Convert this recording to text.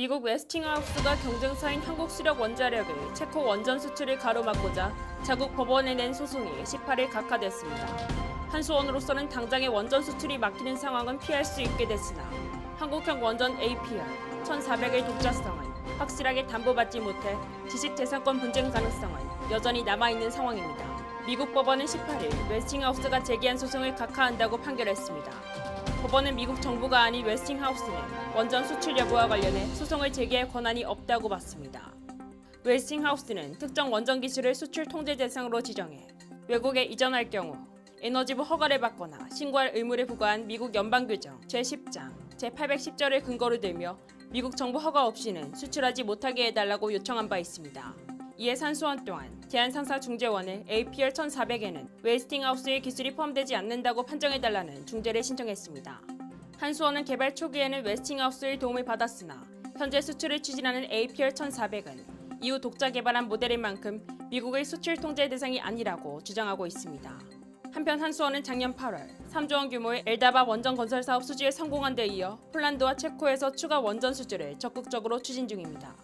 미국 웨스팅하우스가 경쟁사인 한국 수력 원자력의 체코 원전 수출을 가로막고자 자국 법원에 낸 소송이 18일 각하됐습니다. 한수원으로서는 당장의 원전 수출이 막히는 상황은 피할 수 있게 됐으나 한국형 원전 APR 1,400의 독자성은 확실하게 담보받지 못해 지식재산권 분쟁 가능성은 여전히 남아있는 상황입니다. 미국 법원은 18일 웨스팅하우스가 제기한 소송을 각하한다고 판결했습니다. 법원은 미국 정부가 아닌 웨스팅하우스는 원전 수출 여부와 관련해 소송을 제기할 권한이 없다고 봤습니다. 웨스팅하우스는 특정 원전 기술을 수출 통제 대상으로 지정해 외국에 이전할 경우 에너지부 허가를 받거나 신고할 의무를 부과한 미국 연방규정 제10장 제810절을 근거로 들며 미국 정부 허가 없이는 수출하지 못하게 해달라고 요청한 바 있습니다. 이에 산수원 또한 대한상사중재원의 APR 1400에는 웨스팅하우스의 기술이 포함되지 않는다고 판정해달라는 중재를 신청했습니다. 한수원은 개발 초기에는 웨스팅하우스의 도움을 받았으나 현재 수출을 추진하는 APR 1400은 이후 독자 개발한 모델인 만큼 미국의 수출 통제 대상이 아니라고 주장하고 있습니다. 한편 한수원은 작년 8월 3조 원 규모의 엘다바 원전 건설 사업 수주에 성공한 데 이어 폴란드와 체코에서 추가 원전 수주를 적극적으로 추진 중입니다.